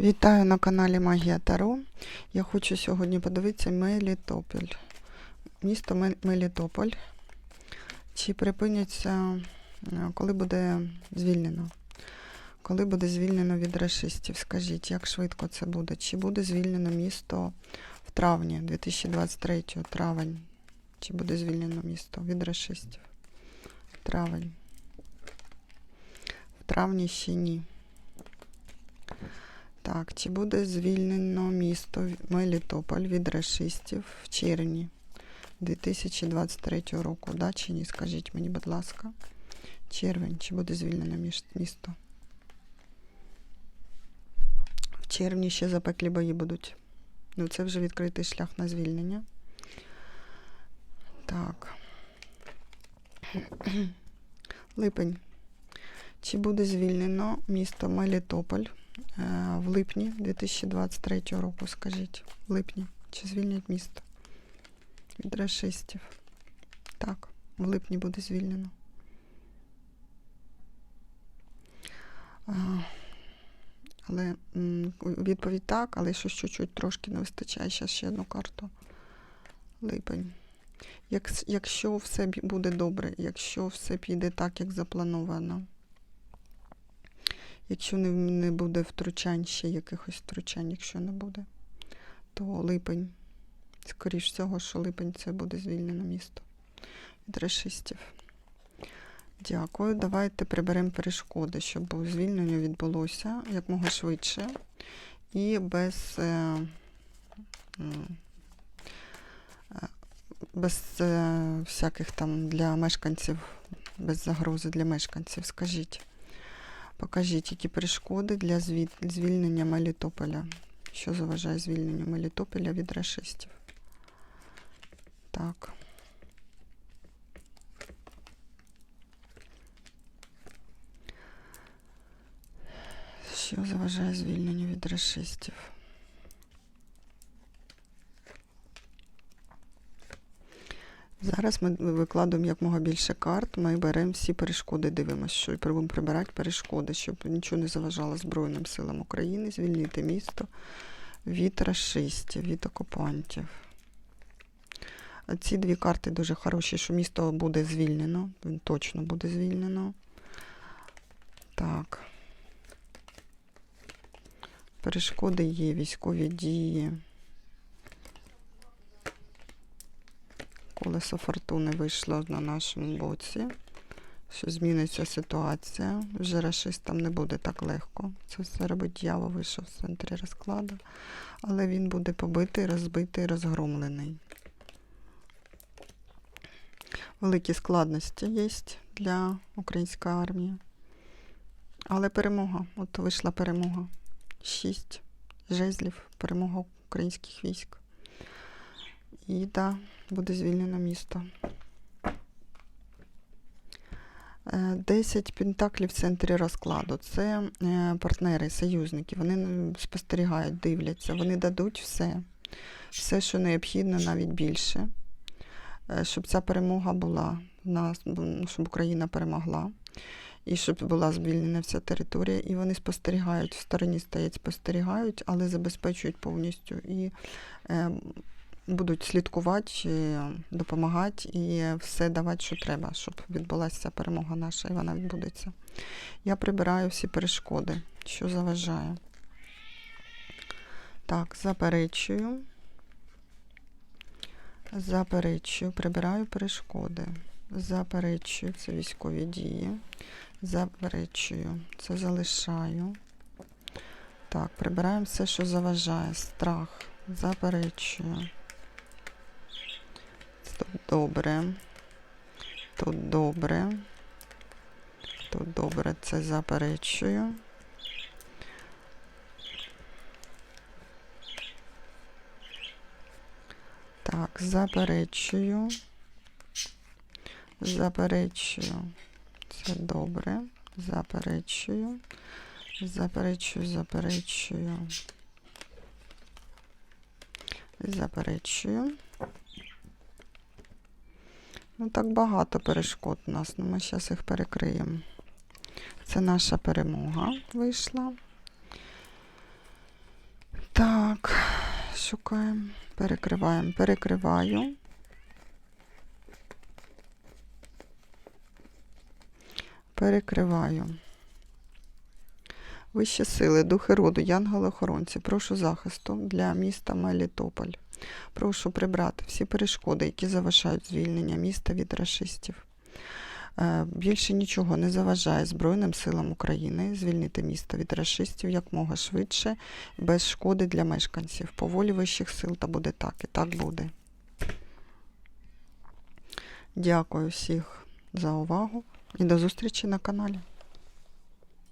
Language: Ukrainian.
Вітаю на каналі Магія Таро. Я хочу сьогодні подивитися Мелітополь. Місто Мелітополь. Чи припиняться, е, коли буде звільнено? Коли буде звільнено від расистів? Скажіть, як швидко це буде? Чи буде звільнено місто в травні 2023 травень? Чи буде звільнено місто від расистів? Травень. В травні ще ні. Так, чи буде звільнено місто Мелітополь від расистів в червні 2023 року? Да, чи ні? Скажіть мені, будь ласка. Червень, чи буде звільнено місто? В червні ще запеклі бої будуть. Ну, це вже відкритий шлях на звільнення. Так. Липень. Чи буде звільнено місто Мелітополь в липні 2023 року, скажіть, в липні. Чи звільнять місто від расистів? Так, в липні буде звільнено. Але відповідь так, але щось чуть-чуть трошки не вистачає. Зараз ще одну карту. Липень. Як, якщо все буде добре, якщо все піде так, як заплановано. Якщо не, не буде втручань, ще якихось втручань, якщо не буде, то липень. Скоріш всього, що липень це буде звільнено місто від расистів. Дякую. Давайте приберемо перешкоди, щоб звільнення відбулося якмога швидше і без, е, е, без е, всяких там для мешканців, без загрози для мешканців. Скажіть. Покажіть, які перешкоди для звільнення Мелітополя. Що заважає звільненню Мелітополя від расистів? Так. Що заважає звільненню від расистів? Зараз ми викладуємо якмога більше карт. Ми беремо всі перешкоди, дивимося, що будемо прибирати перешкоди, щоб нічого не заважало Збройним силам України, звільнити місто від расистів, від окупантів. Ці дві карти дуже хороші, що місто буде звільнено. Він точно буде звільнено. Так. Перешкоди є, військові дії. Колесо фортуни вийшло на нашому боці. Що зміниться ситуація. Вже расистам не буде так легко. Це все робить дьявол, вийшов в центрі розкладу. Але він буде побитий, розбитий, розгромлений. Великі складності є для української армії. Але перемога. От вийшла перемога. Шість жезлів, перемога українських військ. І да, буде звільнено місто. Е, 10 пентаклів в центрі розкладу. Це е, партнери, союзники. Вони спостерігають, дивляться, вони дадуть все, все, що необхідно, навіть більше, е, щоб ця перемога була, на- ну, щоб Україна перемогла. І щоб була звільнена вся територія, і вони спостерігають, в стороні стоять, спостерігають, але забезпечують повністю і е, будуть слідкувати, допомагати і все давати, що треба, щоб відбулася перемога наша, і вона відбудеться. Я прибираю всі перешкоди, що заважає. Так, заперечую. Заперечую, прибираю перешкоди. Заперечую, це військові дії. Заперечую, це залишаю. Так, прибираємо все, що заважає. Страх. Заперечую. Тут добре. Тут добре. Тут добре, це заперечую. Так, заперечую. Заперечую. Це добре. Заперечую. Заперечую, заперечую. Заперечую. Ну, так багато перешкод у нас, ну ми зараз їх перекриємо. Це наша перемога вийшла. Так, шукаємо, перекриваємо, перекриваю. Перекриваю. Вищі сили, духи роду, янголи-охоронці, прошу захисту для міста Мелітополь. Прошу прибрати всі перешкоди, які заважають звільнення міста від рашистів. Е, Більше нічого не заважає Збройним силам України звільнити місто від рашистів якмога швидше, без шкоди для мешканців. По волі вищих сил та буде так, і так буде. Дякую всіх за увагу і до зустрічі на каналі.